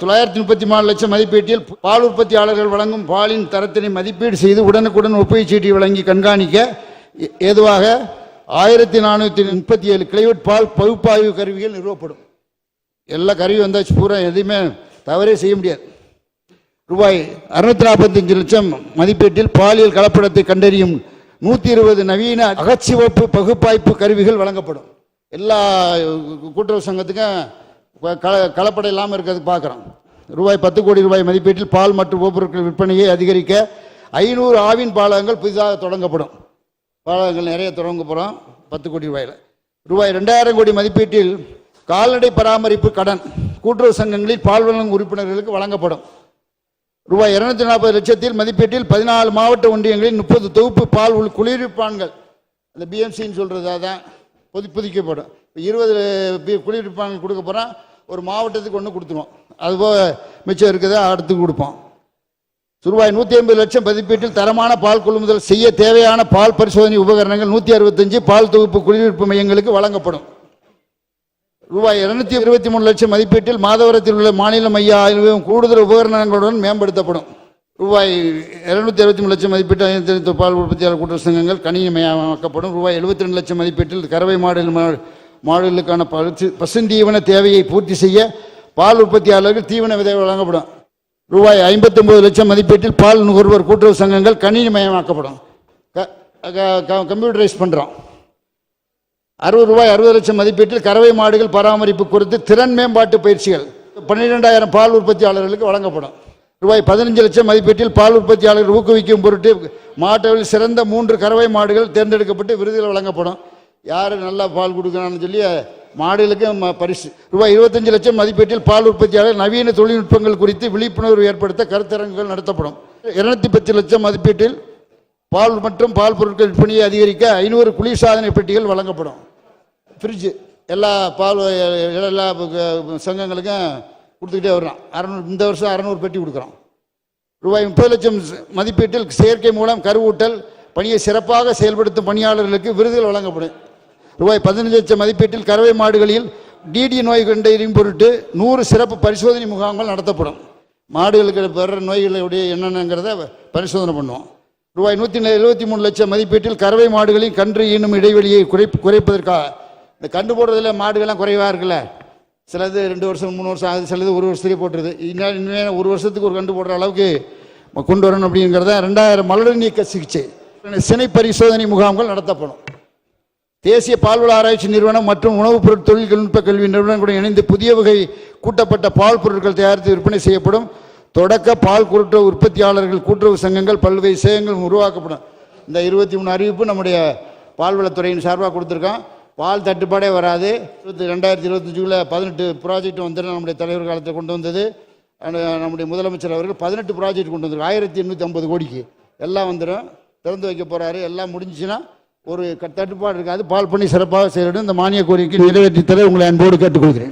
தொள்ளாயிரத்தி முப்பத்தி நாலு லட்சம் மதிப்பீட்டில் பால் உற்பத்தியாளர்கள் வழங்கும் பாலின் தரத்தினை மதிப்பீடு செய்து உடனுக்குடன் ஒப்புகைச் சீட்டி வழங்கி கண்காணிக்க ஏ- ஏதுவாக ஆயிரத்தி நானூற்றி முப்பத்தி ஏழு கிளைவுட் பால் பகுப்பாய்வு கருவிகள் நிறுவப்படும். எல்லா கருவி வந்தாச்சு பூரா எதையுமே தவறே செய்ய முடியாது. ரூபாய் அறுநூத்தி நாற்பத்தஞ்சு லட்சம் மதிப்பீட்டில் பாலியல் கலப்படத்தை கண்டறியும் நூற்றி இருபது நவீன அகச்சிவப்பு பகுப்பாய்ப்பு கருவிகள் வழங்கப்படும். எல்லா கூட்டுறவு சங்கத்துக்கும் கல கலப்படம் இல்லாமல் இருக்கிறதுக்கு பார்க்குறோம் ரூபாய் பத்து கோடி ரூபாய் மதிப்பீட்டில் பால் மற்றும் உபப்பொருட்கள் விற்பனையை அதிகரிக்க ஐநூறு ஆவின் பாலகங்கள் புதிதாக தொடங்கப்படும். பாலகங்கள் நிறைய தொடங்க போகிறோம் பத்து கோடி ரூபாயில். ரூபாய் ரெண்டாயிரம் கோடி மதிப்பீட்டில் கால்நடை பராமரிப்பு கடன் கூட்டுறவு சங்கங்களில் பால் வழங்கும் உறுப்பினர்களுக்கு வழங்கப்படும். ரூபாய் இருநூத்தி நாற்பது லட்சத்தில் மதிப்பீட்டில் பதினாலு மாவட்ட ஒன்றியங்களில் முப்பது தொகுப்பு பால் உள் குளிர்விப்பான்கள். அந்த பிஎம்சின்னு சொல்கிறது அதான் புது புதுக்கப்படும். இப்போ இருபது பி- குளிர்விப்பான்கள் கொடுக்க போகிறோம் ஒரு மாவட்டத்துக்கு ஒன்று கொடுத்துருவோம். அதுபோக மிச்சம் இருக்குதா அடுத்து கொடுப்போம். ரூபாய் நூற்றி ஐம்பது லட்சம் மதிப்பீட்டில் தரமான பால் கொள்முதல் செய்ய தேவையான பால் பரிசோதனை உபகரணங்கள் நூற்றி அறுபத்தஞ்சு பால் தொகுப்பு குடியிருப்பு மையங்களுக்கு வழங்கப்படும். ரூபாய் இருநூத்தி இருபத்தி மூணு லட்சம் மதிப்பீட்டில் மாதவரத்தில் உள்ள மாநில மைய ஆய்வும் கூடுதல் உபகரணங்களுடன் மேம்படுத்தப்படும். ரூபாய் இருநூத்தி அறுபத்தி மூணு லட்சம் மதிப்பீட்டில் பால் உற்பத்தியாளர் கூட்டுறவு சங்கங்கள் கணினி மையமாக்கப்படும் ரூபாய் எழுபத்தி ரெண்டு லட்சம் மதிப்பீட்டில் கறவை மாடல் மாடுகளுக்கான பசு பசுந்தீவன தேவையை பூர்த்தி செய்ய பால் உற்பத்தியாளர்கள் தீவன விதை வழங்கப்படும். ரூபாய் ஐம்பத்தொம்பது லட்சம் மதிப்பீட்டில் பால் நுகர்வோர் கூட்டுறவு சங்கங்கள் கணினிமயமாக்கப்படும் மயமாக்கப்படும். க- க- கம்ப்யூட்டரைஸ் பண்ணுறோம் அறுபது ரூபாய் அறுபது லட்சம் மதிப்பீட்டில் கறவை மாடுகள் பராமரிப்பு குறித்து திறன் மேம்பாட்டு பயிற்சிகள் பன்னிரெண்டாயிரம் பால் உற்பத்தியாளர்களுக்கு வழங்கப்படும். ரூபாய் பதினஞ்சு லட்சம் மதிப்பீட்டில் பால் உற்பத்தியாளர்கள் ஊக்குவிக்கும் பொருட்டு மாட்டவில் சிறந்த மூன்று கறவை மாடுகள் தேர்ந்தெடுக்கப்பட்டு விருதுகள் வழங்கப்படும். யார் நல்லா பால் கொடுக்குறான்னு சொல்லி மாடுகளுக்கு ம- பரிசு ரூபாய் இருபத்தஞ்சு லட்சம் மதிப்பீட்டில் பால் உற்பத்தியாளர் நவீன தொழில்நுட்பங்கள் குறித்து விழிப்புணர்வு ஏற்படுத்த கருத்தரங்குகள் நடத்தப்படும். இருநூத்தி பத்து லட்சம் மதிப்பீட்டில் பால் மற்றும் பால் பொருட்கள் விற்பனையை அதிகரிக்க ஐநூறு குளிர்சாதன பெட்டிகள் வழங்கப்படும். ஃப்ரிட்ஜு எல்லா பால் எல்லா சங்கங்களுக்கும் கொடுத்துக்கிட்டே வர்றோம் அறநூறு இந்த வருஷம் அறநூறு பெட்டி கொடுக்குறோம் ரூபாய் முப்பது லட்சம் மதிப்பீட்டில் செயற்கை மூலம் கருவூட்டல் பணியை சிறப்பாக செயல்படுத்தும் பணியாளர்களுக்கு விருதுகள் வழங்கப்படும். ரூபாய் பதினஞ்சு லட்சம் மதிப்பீட்டில் கறவை மாடுகளில் டிடி நோய் கண்டறியும் பொருட்டு நூறு சிறப்பு பரிசோதனை முகாம்கள் நடத்தப்படும். மாடுகளுக்கு வர்ற நோய்களுடைய என்னென்னங்கிறத பரிசோதனை பண்ணுவோம். ரூபாய் நூற்றி எழுபத்தி மூணு லட்சம் மதிப்பீட்டில் கறவை மாடுகளின் கன்று ஈனும் இடைவெளியை குறை குறைப்பதற்காக. இந்த கண்டு போடுறதுல மாடுகள்லாம் குறைவாக இருக்குல்ல? சிலது ரெண்டு வருஷம் மூணு வருஷம் ஆகுது சிலது ஒரு வருஷத்துலேயே போட்டுருது. இன்னும் இனிமேல் ஒரு வருஷத்துக்கு ஒரு கண்டு போடுற அளவுக்கு கொண்டு வரணும் அப்படிங்கிறத ரெண்டாயிரம் மலர் நீக்க சிகிச்சை. சினை பரிசோதனை முகாம்கள் நடத்தப்படும். தேசிய பால்வள ஆராய்ச்சி நிறுவனம் மற்றும் உணவுப் பொருள் தொழில்நுட்ப கல்வி நிறுவனங்களுடன் இணைந்து புதிய வகை கூட்டப்பட்ட பால் பொருட்கள் தயாரித்து விற்பனை செய்யப்படும். தொடக்க பால் கூட்டுறவு உற்பத்தியாளர்கள் கூட்டுறவு சங்கங்கள் பல்வேறு சேகங்கள் உருவாக்கப்படும். இந்த இருபத்தி மூணு அறிவிப்பு நம்முடைய பால்வளத்துறையின் சார்பாக கொடுத்துருக்கோம் பால் தட்டுப்பாடே வராது. இருபத்தி ரெண்டாயிரத்தி இருபத்தஞ்சுக்குள்ள பதினெட்டு ப்ராஜெக்ட் வந்துடும் நம்முடைய தலைவர் காலத்தில் கொண்டு வந்தது. நம்முடைய முதலமைச்சர் அவர்கள் பதினெட்டு ப்ராஜெக்ட் கொண்டு வந்திருக்கு. ஆயிரத்தி எண்ணூற்றி ஐம்பது கோடிக்கு. எல்லாம் வந்துடும். திறந்து வைக்க போகிறாரு எல்லாம் முடிஞ்சுச்சுன்னா ஒரு தட்டுப்பாடு இருக்காது. பால் பண்ணி சிறப்பாக செய்யணும் இந்த மானிய கோரிக்கை நிறைவேற்றி தர உங்களை அன்போடு கேட்டுக்கொள்கிறேன்.